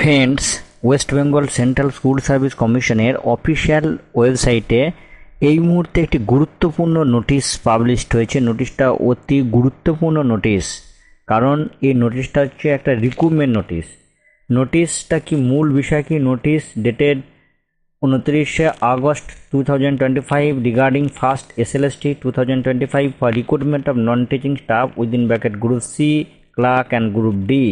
Friends West Bengal Central School Service কমিশনের official ওয়েবসাইটে এই মুহূর্তে একটি গুরুত্বপূর্ণ নোটিশ পাবলিশড হয়েছে। নোটিশটা অতি গুরুত্বপূর্ণ নোটিশ কারণ এই নোটিশটা হচ্ছে একটা রিক্রুটমেন্ট নোটিশ নোটিশটা কি মূল বিষয় কি? নোটিশ ডেটেড উনত্রিশে August two thousand twenty five regarding first S L S T two thousand twenty five for recruitment of non teaching staff within bracket group C clerk and group D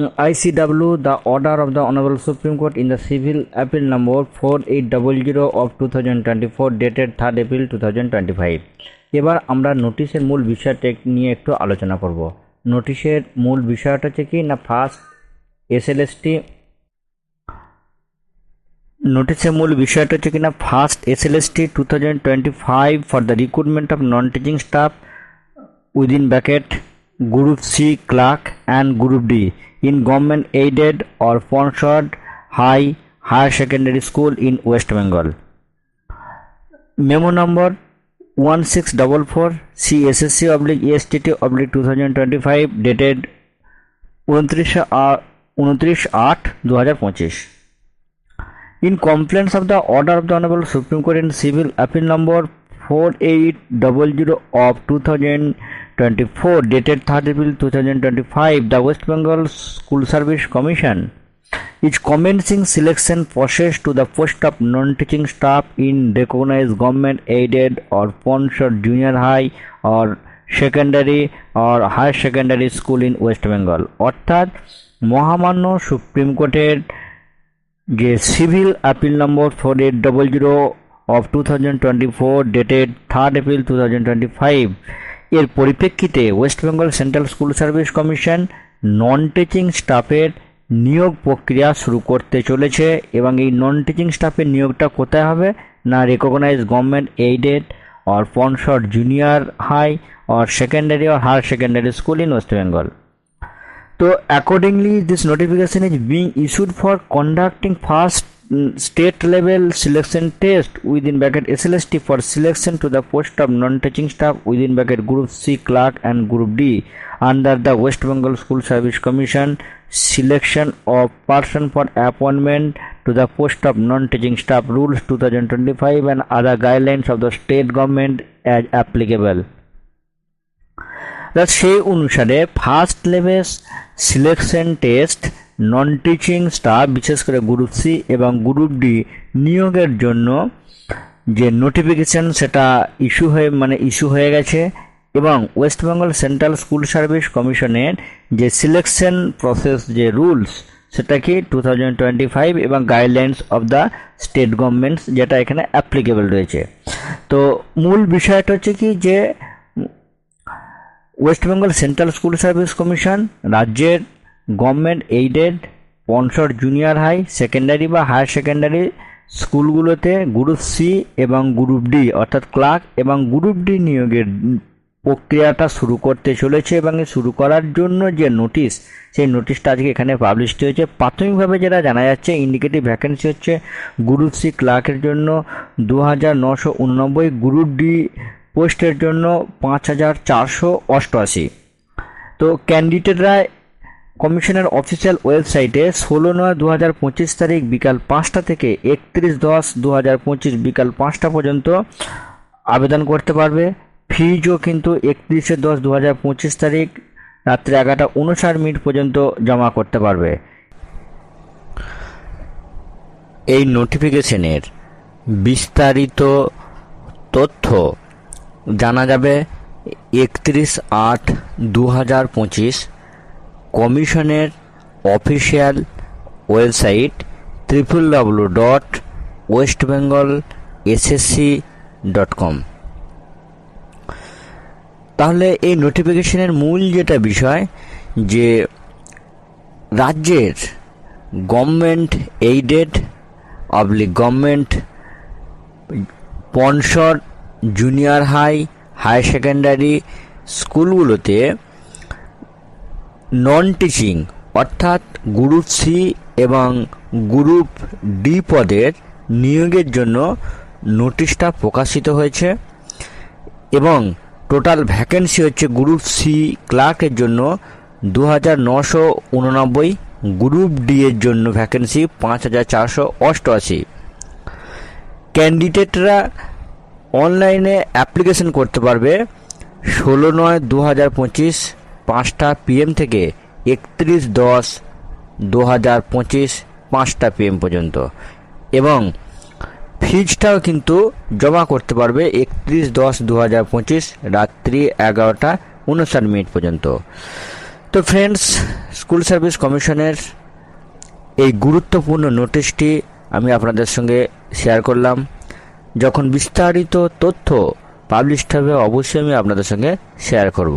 ICW, the order of the Honorable Supreme Court in the civil appeal number 4800 of 2024 dated 3rd April 2025 এবার আমরা নোটিশের মূল বিষয়টা নিয়ে একটু আলোচনা করব। নোটিশের মূল বিষয়টা হচ্ছে কি না ফার্স্ট এসএলএসটি নোটিশের মূল বিষয়টা হচ্ছে কি না first SLST two thousand twenty five for the recruitment of non teaching staff within bracket group C clerk and group D in government aided or sponsored high higher secondary school in West Bengal. Memo number one six double four C S S C oblique T oblique two thousand twenty five dated উনত্রিশ উনত্রিশ আট দু হাজার পঁচিশ in compliance of the order of the honourable Supreme Court in civil appeal number four eight double zero of two thousand 2024 dated 3rd April 2025 the West Bengal School Service Commission is commencing selection process to the post of non-teaching staff in recognized government aided or sponsored junior high or secondary or higher secondary school in West Bengal অর্থাৎ মহামান্য supreme কোর্টের যে civil appeal number four eight double zero of two thousand twenty four dated third April two thousand twenty five এর পরিপ্রেক্ষিতে West Bengal Central School Service Commission non teaching স্টাফের নিয়োগ প্রক্রিয়া শুরু করতে চলেছে এবং এই নন টিচিং স্টাফের নিয়োগটা কোথায় হবে? না recognise government aided or sponsored junior high or secondary or higher secondary school in West Bengal accordingly, this notification is being issued for conducting first mm, state level selection test within bracket SLST for selection to the post of non-teaching staff within bracket Group C clerk and Group D under the West Bengal School Service Commission selection of person for appointment to the post of non-teaching staff rules 2025 and other guidelines of the state government as applicable. সেই অনুসারে first level selection test non teaching staff বিশেষ করে group C এবং group D নিয়োগের জন্য যে notification সেটা issue হয়ে মানে ইস্যু হয়ে গেছে এবং West Bengal Central School Service কমিশনের যে সিলেকশন প্রসেস যে রুলস সেটা কি টু থাউজেন্ড টোয়েন্টি ফাইভ এবং guidelines of the state governments যেটা এখানে অ্যাপ্লিকেবল রয়েছে। তো মূল বিষয়টা হচ্ছে কি যে West Bengal Central School Service Commission রাজ্যের government aided sponsor junior high, secondary বা হায়ার সেকেন্ডারি স্কুলগুলোতে গ্রুপ সি এবং গ্রুপ ডি, অর্থাৎ ক্লার্ক এবং গ্রুপ ডি নিয়োগের প্রক্রিয়াটা শুরু করতে চলেছে এবং শুরু করার জন্য যে নোটিশ, সেই নোটিশটা আজকে এখানে পাবলিশ হয়েছে। প্রাথমিকভাবে যেটা জানা যাচ্ছে ইন্ডিকেটিভ ভ্যাকেন্সি হচ্ছে গ্রুপ সি ক্লার্কের জন্য দু হাজার নশো উননব্বই, গ্রুপ ডি পোস্টের জন্য পাঁচ হাজার চারশো অষ্টআশি। তো ক্যান্ডিডেটরা কমিশনের অফিসিয়াল ওয়েবসাইটে ষোলো নয় দু হাজার পঁচিশ তারিখ বিকাল পাঁচটা থেকে একত্রিশ দশ দু হাজার পঁচিশ বিকাল পাঁচটা পর্যন্ত আবেদন করতে পারবে। ফিজও কিন্তু একত্রিশে দশ দু হাজার পঁচিশ তারিখ রাত্রি এগারোটা উনষাট মিনিট পর্যন্ত জমা করতে পারবে। এই নোটিফিকেশনের বিস্তারিত তথ্য জানা যাবে। একত্রিশ আট দু হাজার পঁচিশ কমিশনের official website triple W dot West Bengal SSC dot com তাহলে এই নোটিফিকেশনের মূল যেটা বিষয়, যে রাজ্যের government aided oblique government sponsor junior high higher secondary স্কুলগুলোতে নন টিচিং অর্থাৎ গ্রুপ সি এবং গ্রুপ ডি পদের নিয়োগের জন্য নোটিশটা প্রকাশিত হয়েছে এবং টোটাল ভ্যাকেন্সি হচ্ছে গ্রুপ সি ক্লার্কের জন্য দু হাজার নশো উননব্বই গ্রুপ ডি এর জন্য ভ্যাকেন্সি পাঁচ হাজার চারশো অষ্টআশি। ক্যান্ডিডেটরা অনলাইনে অ্যাপ্লিকেশন করতে পারবে ষোলো নয় দু হাজার পঁচিশ পাঁচটা পিএম থেকে একত্রিশ দশ দু হাজার পঁচিশ পাঁচটা পিএম পর্যন্ত। এবং ফিজটাও কিন্তু জমা করতে পারবে একত্রিশ দশ দু হাজার পঁচিশ রাত্রি এগারোটা উনষাট মিনিট পর্যন্ত। তো ফ্রেন্ডস স্কুল সার্ভিস কমিশনের এই গুরুত্বপূর্ণ নোটিশটি আমি আপনাদের সঙ্গে শেয়ার করলাম। যখন বিস্তারিত তথ্য পাবলিশড হবে, অবশ্যই আমি আপনাদের সঙ্গে শেয়ার করব।